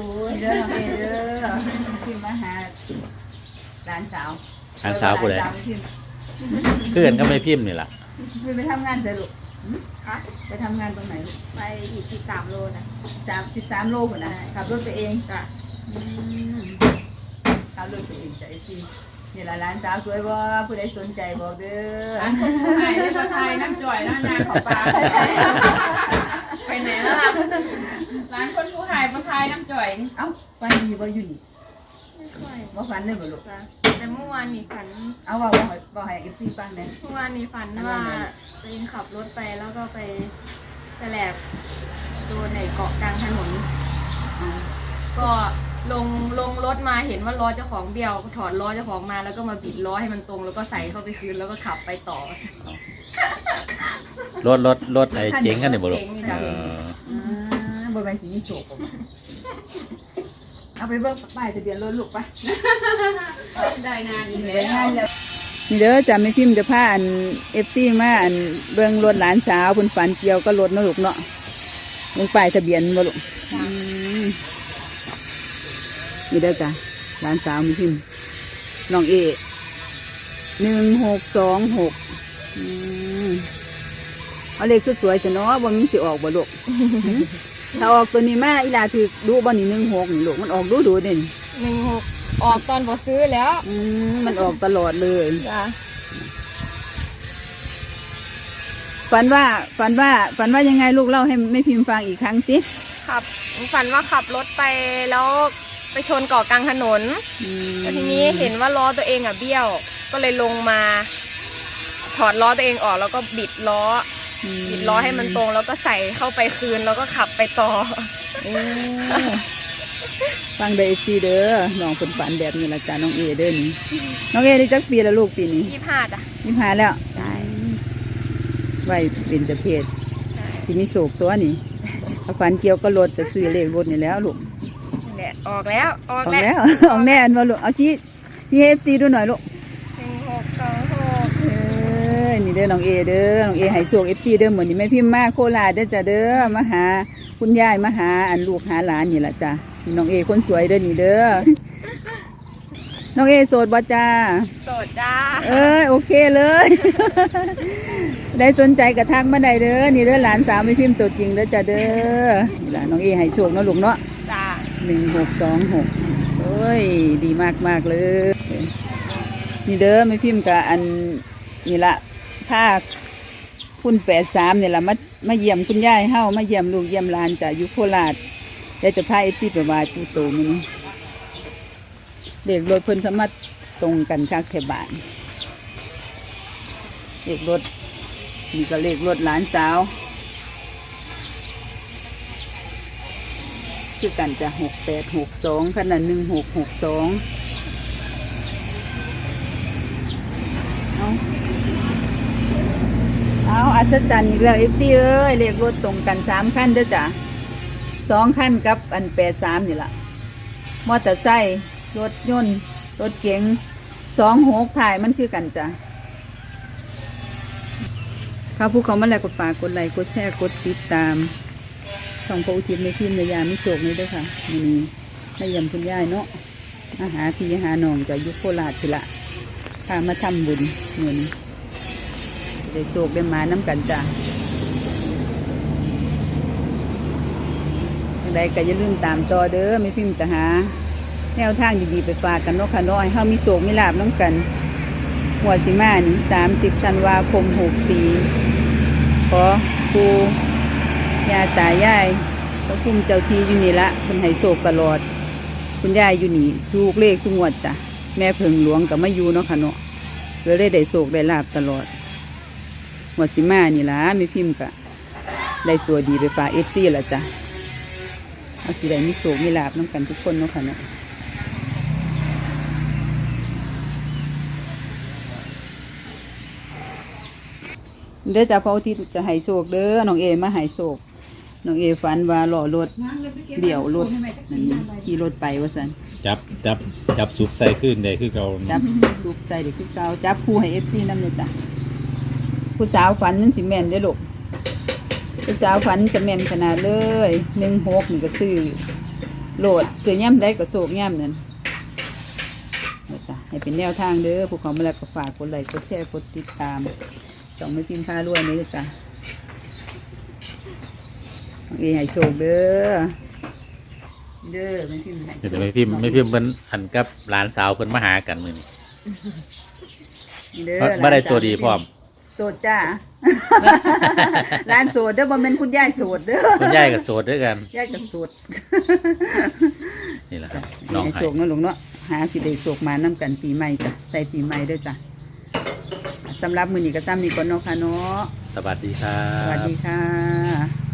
อ้ยเด้อน้องเอเด้อพิมพ์มาหาหลานสาวหลานสาวผู้ใด หลนพิมพ์เพื่อนก็ไม่พิมพ์นี่ล่ะพิมพ์ไปทำงานเสร็จลูกคะไปทำงานตรงไหนลูกไปอีกสิบสามโลนะ สามสิบสามโลกนะขับรถไปเองจ้ะ อืมขับรถไปเองใจพิมพ์นี่ละหลานสาวสวยบ่ผู้ใดสนใจบอกเด้อ ร้านคนผู้หายได้ประทายน้ำจ่อยน้ำนางขอปลาไปไหน แล้วล่ะร้านคนผู้หายประทายน้ำจ่อยนี่เอ้าฝันดีบ่อยู่นี่ไม่ค่อยบ่ฝันเลยบ่ลูกจ้ะแต่เมื่อวานนี่ฝัน เอาว่าบ่ให้บ่ให้เอฟซีฟังแหน่ เมื่อวานนี้ฝันว่าตัวเองขับรถไปแล้วก็ไปแสลบโดนในเกาะกลางถนนอ่าก็ลงลงรถมาเห็นว่าล้อเจ้าของเบี้ยวถอดล้อเจ้าของมาแล้วก็มาบิดล้อให้มันตรง แล้วก็ใส่เข้าไปคืนแล้วก็ขับไปต่อรถรถรถไอ้เจ๋งกันนี่บ่ลูกเจ๋งนี่จ้ะ เอออ่า บ่แม่นสิมีโชคบ่เอาไปเบิ่งป้ายทะเบียนรถลูกไปได้งานอีกนี่แล้วเด้อจ้ะแม่พิมพ์จะพาอัน FC มาอันเบิ่งรถหลานสาวเพิ่นฝันเกี่ยวกับรถเนาะลูกเนาะเบิ่งป้ายทะเบียนบ่ลูกอืมนี่เด้อจ้ะหลานสาวแม่พิมพ์น้องเอ1626อืมเอาเลขสวยๆซะเนาะบ่มีสิออกบ่ลูก ถ้าออกตัวนี้มาอีหลาถือดูบ่นี่16นี่ลูกมันออกดูดูๆเด่นหนึ่งหกออกตอนบอซื้อแล้วอืมมันออกตลอดเลยจ้ะฝันว่าฝันว่าฝันว่ายังไงลูกเล่าให้ไม่พิมพ์ฟังอีกครั้งสิขับฝันว่าขับรถไปแล้วไปชนเกาะกลางถนนอืมแล้วทีนี้เห็นว่าล้อตัวเองอะเบี้ยว ก็เลยลงมา ถอดล้อตัวเองออกแล้วก็บิดล้อ บิดล้อให้มันตรงแล้วก็ใส่เข้าไปคืนแล้วก็ขับไปต่อโอ้ฟังเด้อซีเด้อน้องคนฝันแบบนี้ละจ้าน้องเอเด้อนี่น้องเอได้จักปีละลูกปีนี้ยี่ห้าจ้ะยี่หาแล้วใช่ไว้เป็นจะเพศใช่ที่มีโศกตัวนี่ถ้าฝันเกี่ยวก็รถจะซื้อเลขรถนี่แล้วลูกนี่แหละออกแล้ว ออกออกแล้วแล้วออกแน่อันว่าลูกเอาชี้ชี้เอฟซีดูหน่อยลูกหนึ่งหกสองหกเอ้ ยนี่เด้อน้องเอเด้อน้องเอให้สวกเอฟซีเด้อเหมือนนี่แม่พิมพ์มาโคราชเด้อจ้ะเด้อมาหาคุณยายมาหาอันลูกหาหลานนี่แหละจ้ะนี่น้องเอคนสวยเด้อนี่เด้อน้องเอโสดบ่จ้าโสดจ้า เอ้ยโอเคเลย ได้สนใจกระทักมาได้เด้อนี่เด้อหลานสาวไม่พิมพ์ตัวจริงเด้อจ้ะเด้อนี่ล่ะน้องเอให้โชคเนาะลูกเนาะจ้าหนึ่งหกสองหกเอ้ยดีมากมากๆเลย นี่เด้อไม่พิมพ์กับอันนี่ละ ผ้าพุ่นแปดสามเนี่ยละมามาเยี่ยมคุณยายเฮามาเยี่ยมลูกเยี่ยมหลานจากยุโคราชได้จะพาไอซี่ไปวายปูโตมันเด็กรถเพิ่นสามารถตรงกันคักแถบานเด็กรถนี่ก็เลขรถหลานสาวคือกันจะหกแปดหกสองขนาดหนึ่งหกหกสอง เอาอัศจรรย์อีกแล้วเอฟซีเอ้ยเลขรถตรงกันสามขั้นเด้อจ้ะสองขั้นกับอันแปดสามนี่ละมอเตอร์ไซค์รถยนต์รถเก๋งสองหกถ่ายมันคือกันจ้ะข้าผู้เขามาแล้วกดฝากกดไลค์กดแชร์กดติดตามส่องพระอุทิศในทีมในยามมิโศกนี้ด้วยค่ะมีนี้ให้ยำคุณยายเนาะมาหารพี่หานองจากยุคโคราชสิละพามาทำบุญเหมือน ได้โศกได้มาน้ำกันจ้ะยังไดก็อย่าลืมตามต่อเด้อไม่พิมพ์จะหา แนวทางดีๆไปฝากกันเนาะค่ะน้อยเฮามีโศกมีลาบน้ำกันหัวสิมานี่สามสิบธันวาคมหกสี่ขอครูยาตายายพระคุ้มเจ้าทีอยู่นี่ละคุณให้โศกตลอด คุณยายอยู่นี่ถูกเลขทุกงวดจ้ะ แม่เพิงหลวงกับมาอยู่เนาะค่ะเนาะเลยได้โศกได้ลาบตลอด งวดสิมานี่ละไม่พิมพ์กะได้ตัวดีไปฝากเอฟซีละจ้ะเอาสิได้มีโศกมีลาบน้ำกันทุกคนเนาะค่ะเนาะเด้อจ้ะพระอุทิศจะให้โศกเด้อน้องเอมาให้โศกน้องเอฝันว่าหล่อรถเดี่ยวรถนั่นนี่ขี่รถไปว่าสันจับจับจับซุปใส่ขึ้นได้คือเก่าจับลูกใส่เด็กคือเก่าจับคู่ให้เอฟซีนั่นเลยจ้ะ ผู้สาวฝันมันสิแม่นได้อลูกผู้สาวฝันจะแม่นขนาดเลยหนึ่งหกนี่ก็ซื้อโหลดเกิดย่ำได้ก็โศกย่ำนั่นนะจ๊ะให้เป็นแนวทางเด้อผู้ของมาแล้วก็ฝากกดไลค์กดแชร์กดติดตามจองไม่พิมพ์พารวยนี่จ้ะน้องเอให้โชคเด้อเด้อไม่พิมพ์ให้เดี๋ยวไม่พิมพ์ไม่พิมพ์เพิ่นอันกับหลานสาวเพิ่นมาหากันมื้อนี้นี่เด้อบ่ได้ตัวดีพร้อมโสดจ้า ร้านโสดเด้อบ่แม่นคุณยายโสดเด้อคุณยายกับโสดด้วยกัน ยายก็โสดนี่แหละครับน้องให้ไห้โศกเนาะลุงเนาะหาสิได้โศกมานํกันปีใหม่จ้ะใส่ปีใหม่เด้อจ้ะสำหรับมื้อนี้ก็ซ้ำนี้ก่อนเนาะค่ะเนาะสวัสดีครับสวัสดีค่ะ